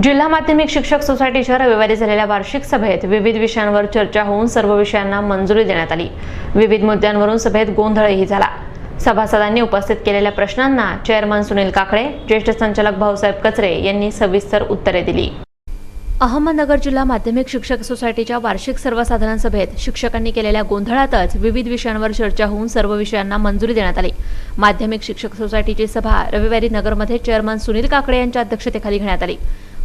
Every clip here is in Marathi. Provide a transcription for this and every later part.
जिल्हा माध्यमिक शिक्षक सोसायटीच्या रविवारी झालेल्या वार्षिक सभेत विविध विषयांवर चर्चा होऊन सर्व विषयांना मंजुरी देण्यात आली. विविध मुद्द्यांवरून सभेत गोंधळही झाला. सभासदांनी उपस्थित केलेल्या प्रश्नांना चेअरमन सुनील काकडे ज्येष्ठ संचालक भाऊसाहेब कचरे यांनी सविस्तर उत्तरे दिली. अहमदनगर जिल्हा माध्यमिक शिक्षक सोसायटीच्या वार्षिक सर्वसाधारण सभेत शिक्षकांनी केलेल्या गोंधळातच विविध विषयांवर चर्चा होऊन सर्व विषयांना मंजुरी देण्यात आली. माध्यमिक शिक्षक सोसायटीची सभा रविवारी नगरमध्ये चेअरमन सुनील काकडे यांच्या अध्यक्षतेखाली घेण्यात आली.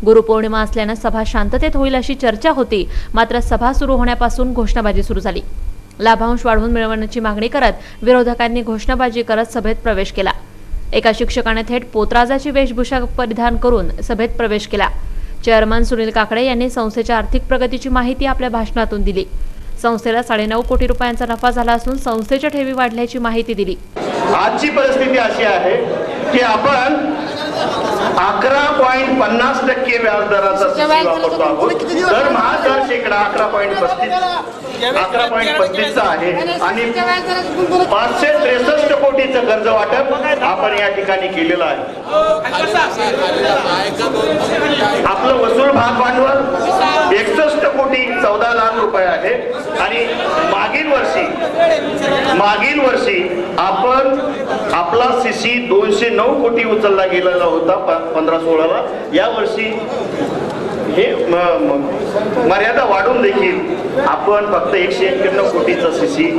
गुरुपौर्णिमा असल्यानं सभा शांततेत होईल अशी चर्चा होती. मात्र सभा सुरू होण्यापासून घोषणाबाजी सुरू झाली. लाभांश वाढवून मिळवण्याची मागणी करत विरोधकांनी घोषणाबाजी करत सभेत प्रवेश केला. एका शिक्षकाने थेट पोतराजाची वेशभूषा परिधान करून सभेत प्रवेश केला. चेअरमन सुनील काकडे यांनी संस्थेच्या आर्थिक प्रगतीची माहिती आपल्या भाषणातून दिली. संस्थेला साडेनऊ कोटी रुपयांचा नफा झाला असून संस्थेच्या ठेवी वाढल्याची माहिती दिली. आजची परिस्थिती अशी आहे की आपण अकरा पॉईंट पन्नास टक्के व्याजदराचा वापरतो आहोत तर दर शेकडा अकरा पॉईंट पस्तीस अकरा पॉईंट पस्तीसचा आहे आणि पाचशे त्रेसष्ट कोटीचं कर्ज वाटप आपण या ठिकाणी केलेलं आहे. आपलं वसूल भाग भांडवल एकसष्ट कोटी चौदा लाख रुपये आहे. आणि मागील वर्षी मागील वर्षी आपण आपला सीसी दोनशे नऊ कोटी उचलला गेलेला होता पंधरा सोळाला. या वर्षी हे मर्यादा वाढून देखील आपण फक्त एकशे एक्क्याण्णव कोटीचा सीसी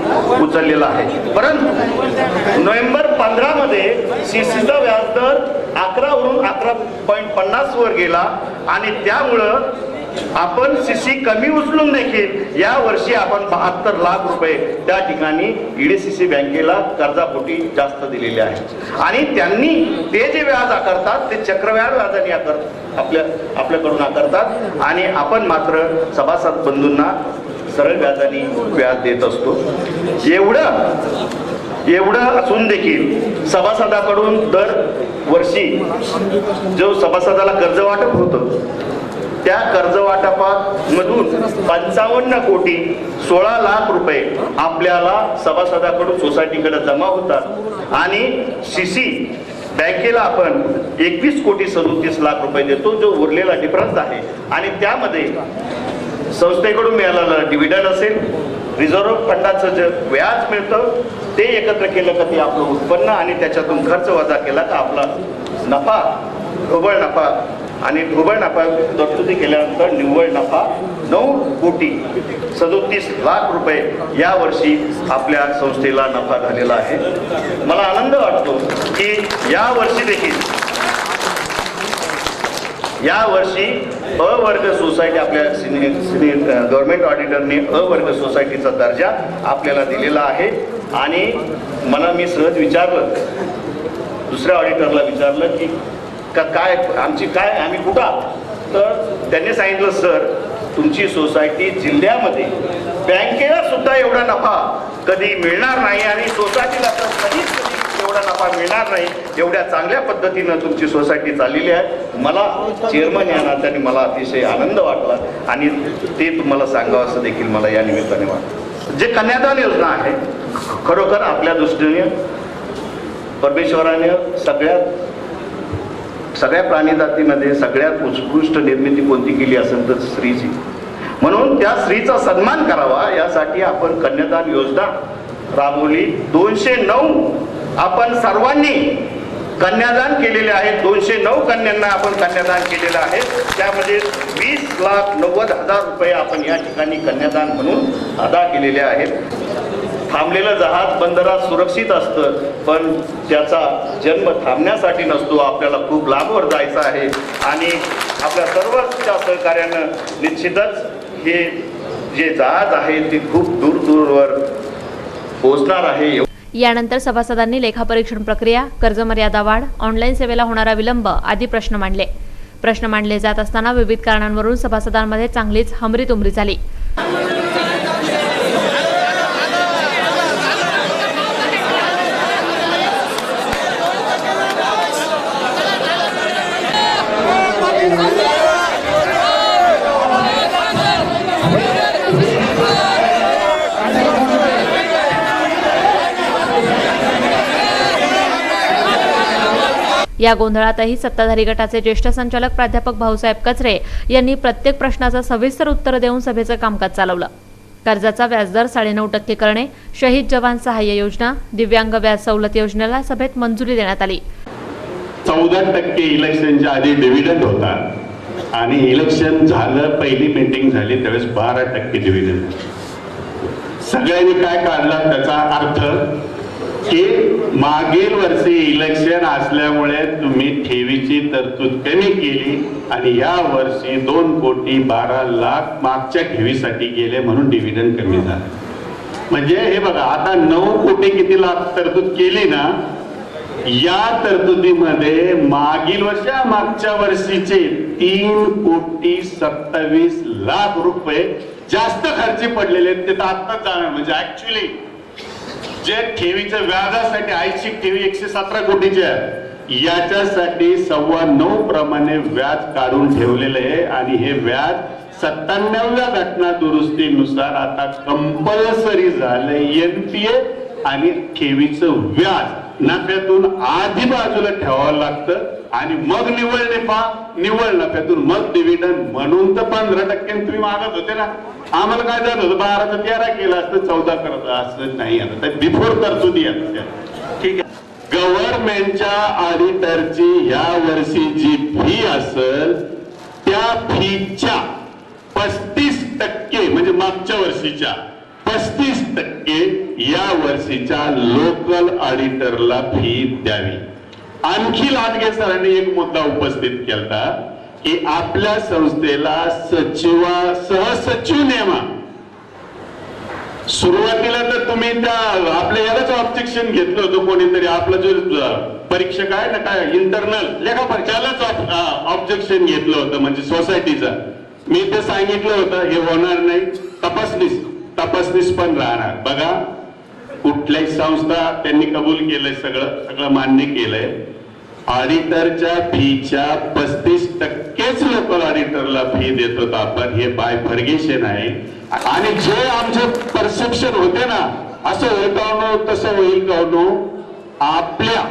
उचललेला आहे. परंतु नोव्हेंबर पंधरा मध्ये सीसीचा व्याजदर अकरावरून अकरा पॉईंट पन्नास वर गेला आणि त्यामुळं आपण सीसी कमी उचलून देखील या वर्षी आपण बहात्तर लाख रुपये त्या ठिकाणी ईडीसीसी बँकेला कर्जापोटी जास्त दिलेले आहे आणि त्यांनी ते जे व्याज आकारतात ते चक्रव्याज व्याजाने आकार आपल्या आपल्याकडून आकारतात. आणि आपण मात्र सभासद बंधूंना सरळ व्याजाने व्याज देत असतो. एवढं एवढं असून देखील सभासदाकडून दर वर्षी जो सभासदाला कर्ज वाटप होतं त्या कर्ज वाटपात मधून पंचावन्न कोटी सोळा लाख रुपये आपल्याला सभासदाकडून सोसायटीकडे जमा होतात. आणि सीसी बँकेला आपण एकवीस कोटी सदोतीस लाख रुपये देतो जो उरलेला डिफरन्स आहे. आणि त्यामध्ये संस्थेकडून मिळालेला डिव्हिडंड असेल रिझर्व्ह फंडाचं जे व्याज मिळतं ते एकत्र केलं का ते आपलं उत्पन्न आणि त्याच्यातून खर्च वजा केला का आपला नफा ढोबळ नफा आणि ढोबळ नफा तरतुदी केल्यानंतर निव्वळ नफा नऊ कोटी सदोतीस लाख रुपये या वर्षी आपल्या संस्थेला नफा झालेला आहे. मला आनंद वाटतो की या वर्षी देखील या वर्षी अ वर्ग सोसायटी आपल्या सिनियर सिनियर गव्हर्नमेंट ऑडिटरने अ वर्ग सोसायटीचा दर्जा आपल्याला दिलेला आहे. आणि मला मी सहज विचारलं दुसऱ्या ऑडिटरला विचारलं की का काय आमची काय आम्ही कुठं आहोत? तर त्यांनी सांगितलं सर तुमची सोसायटी जिल्ह्यामध्ये बँकेला सुद्धा एवढा नफा कधी मिळणार नाही आणि सोसायटीला तर कधीच कधी एवढा नफा मिळणार नाही. एवढ्या चांगल्या पद्धतीनं तुमची सोसायटी चाललेली आहे. मला चेअरमन या नात्याने मला अतिशय आनंद वाटला आणि ते तुम्हाला सांगावं असं देखील मला या निमित्ताने वाटलं. जे कन्यादान योजना आहे खरोखर आपल्या दृष्टीने परमेश्वराने सगळ्यात सगळ्या प्राणीजातीमध्ये सगळ्यात उत्कृष्ट निर्मिती कोणती केली असेल तर स्त्रीची. म्हणून त्या स्त्रीचा सन्मान करावा यासाठी आपण कन्यादान योजना राबवली. दोनशे नऊ आपण सर्वांनी कन्यादान केलेले आहे दोनशे नऊ कन्यांना आपण कन्यादान केलेलं आहे. त्यामध्ये वीस लाख नव्वद हजार रुपये आपण या ठिकाणी कन्यादान म्हणून अदा केलेले आहेत. थांबलेलं जहाज बंदरात सुरक्षित असतं पण त्याचा जन्म थांबण्यासाठी नसतो. आपल्याला खूप लांबवर जायचं आहे. आणि आपल्या सर्वच्या सहकार्यानं निश्चितच हे जे जहाज आहे ते खूप दूर दूरवर पोहोचणार आहे. यानंतर सभासदांनी लेखापरीक्षण प्रक्रिया कर्ज मर्यादा वाढ ऑनलाईन सेवेला होणारा विलंब आदी प्रश्न मांडले. प्रश्न मांडले जात असताना विविध कारणांवरून सभासदांमध्ये चांगलीच हमरीतुमरी झाली. या गोंधळातही सत्ताधारी गटाचे ज्येष्ठ संचालक प्राध्यापक भाऊसाहेब कचरे यांनी प्रत्येक प्रश्नाचं सविस्तर उत्तर देऊन सभेचं कामकाज चालवलं. कर्जाचा व्याजदर साडेनऊ टक्के करणे शहीद जवान सहाय्य योजना दिव्यांग व्याज सवलत योजनेला सभेत मंजुरी देण्यात आली. चौदा टक्के इलेक्शनच्या आधी डिव्हिडंड होता आणि इलेक्शन झालं पहिली मीटिंग झाली त्यावेळेस बारा टक्के डिव्हिडंड सगळ्यांनी काय काढला त्याचा अर्थ की मागील वर्षी इलेक्शन असल्यामुळे तुम्ही ठेवीची तरतूद कमी केली आणि या वर्षी दोन कोटी बारा लाख मागच्या ठेवीसाठी गेले म्हणून डिव्हिडंड कमी झाले. म्हणजे हे बघा आता नऊ कोटी किती लाख तरतूद केली ना या तरतुदीमध्ये मागील वर्षी मागच्या वर्षीचे तीन कोटी सत्तावीस लाख रुपये जास्त खर्ची पडलेले आहेत ते तर आत्ताच जाणार. म्हणजे ऍक्च्युली जे ठेवीच्या व्याजासाठी ऐच्छिक ठेवी एकशे सतरा कोटीची आहे याच्यासाठी सव्वा नऊ प्रमाणे व्याज काढून ठेवलेलं आहे. आणि हे व्याज सत्त्याण्णव्या घटना दुरुस्तीनुसार आता कंपल्सरी झालंय एनपीए आणि ठेवीचं व्याज. नफ्यातून आधी बाजूला ठेवावं लागतं आणि मग निवळ नफा निवळ नफ्यातून मग डिव्हिडंड म्हणून तर पंधरा टक्क्याने तुम्ही मागत होते ना. आम्हाला काय झालं होतं? बारा तर तेरा केलं असतं चौदा करत असं नाही आता. बिफोर तरतुदी आहेत ठीक आहे. गव्हर्नमेंटच्या ऑडिटरची या वर्षी जी फी असेल त्या फीच्या पस्तीस टक्के म्हणजे मागच्या वर्षीच्या पस्तीस टक्के या वर्षीच्या लोकल ऑडिटरला फी द्यावी. आणखी लाटगे सरांनी एक मुद्दा उपस्थित केला की आपल्या संस्थेला सचिवा सहसचिव नेमा. सुरुवातीला तर तुम्ही त्या आपल्या यालाच ऑब्जेक्शन घेतलं होतं कोणीतरी आपला जो परीक्षक आहे ना काय इंटरनल लेखा परीक्षालाच ऑब्जेक्शन घेतलं होतं म्हणजे सोसायटीचा मी ते सांगितलं होतं हे होणार नाही तपासणीस तपासणीस पण राहणार. बघा कुठल्याही संस्था त्यांनी कबूल केलंय सगळं सगळं मान्य केलंय. ऑडिटरच्या फीच्या पस्तीस टक्केच लोक ऑडिटरला फी देत आपण. हे बाय फर्गेशन आहे. आणि जे आमचे परसेप्शन होते ना असं होईल का नो तसं होईल का नो आपल्या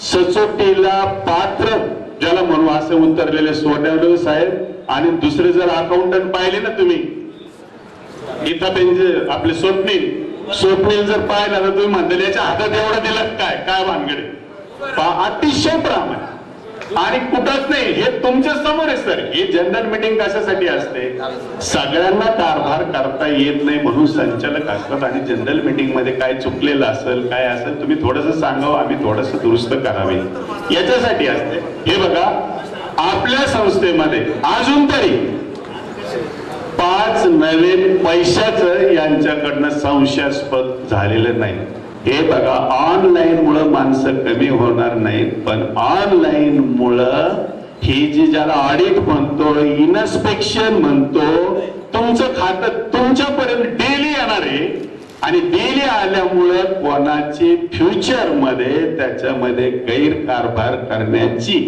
सचोटीला पात्र ज्याला म्हणू असं उतरलेले सोडवले साहेब आणि दुसरे जर अकाउंटंट पाहिले ना तुम्ही गीता त्यांचे आपले स्वप्नील स्वप्नील जर पाहिला तर तुम्ही म्हणता याच्या हातात एवढं दिलं काय? काय भानगडे पा- अतिशय प्रामाणिक. आणि कुठंच नाही हे तुमच्यासमोर आहे सर. हे जनरल मिटिंग कशासाठी असते? सगळ्यांना कारभार करता येत नाही म्हणून संचालक असतात आणि जनरल मिटिंगमध्ये काय चुकलेलं असेल काय असेल तुम्ही थोडस सांगावं आम्ही थोडस दुरुस्त करावे. याच्यासाठी असते. हे बघा आपल्या संस्थेमध्ये अजून तरी पाच नवीन पैशाचं यांच्याकडनं संशयास्पद झालेलं नाही. हे बघा ऑनलाईन मुळे माणसं कमी होणार नाहीत पण ऑनलाईन मुळे ही जी ज्याला ऑडिट म्हणतो इन्स्पेक्शन म्हणतो तुमचं खातं तुमच्यापर्यंत डेली येणार आहे. आणि डेली आल्यामुळं कोणाची फ्युचरमध्ये त्याच्यामध्ये गैरकारभार करण्याची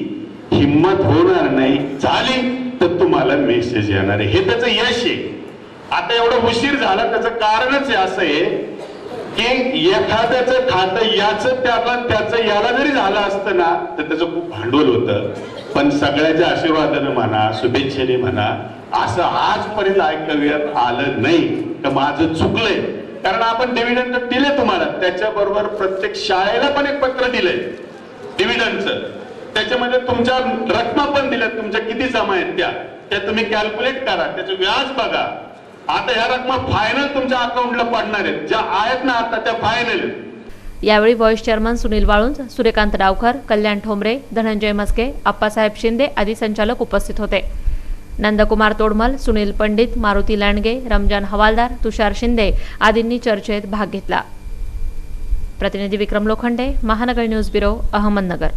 हिंमत होणार नाही. झाली. तर तुम्हाला मेसेज येणार आहे. हे त्याचं यश आहे. आता एवढं उशीर झाला त्याचं कारणच असं आहे की एखाद्याचं खातं याच त्याला त्याचं याला जरी झालं असतं ना तर त्याचं खूप भांडवल होतं. पण सगळ्याच्या आशीर्वादानं म्हणा शुभेच्छेने म्हणा असं आजपर्यंत ऐकव्यात आलं नाही. तर माझं चुकलंय. कारण आपण डिव्हिडंड दिले तुम्हाला. त्याच्याबरोबर प्रत्येक शाळेला पण एक पत्र दिलंय. डिव्हिडंडचं त्याच्यामध्ये तुमच्या रक्कम पण दिल्या तुमच्या किती जमा आहेत त्या. त्या तुम्ही कॅल्क्युलेट करा त्याचं व्याज बघा. आता ह्या रकमा फायनल तुमच्या अकाउंटला पडणार आहेत. ज्या आहेत ना आता त्या फायनल यावेळी व्हॉइस चेअरमन सुनील वाळुंज सूर्यकांत डावकर कल्याण ठोंबरे धनंजय मस्के आप्पासाहेब शिंदे आदी संचालक उपस्थित होते. नंदकुमार तोडमल सुनील पंडित मारुती लांडगे रमजान हवालदार तुषार शिंदे आदींनी चर्चेत भाग घेतला. प्रतिनिधी विक्रम लोखंडे महानगर न्यूज ब्युरो अहमदनगर.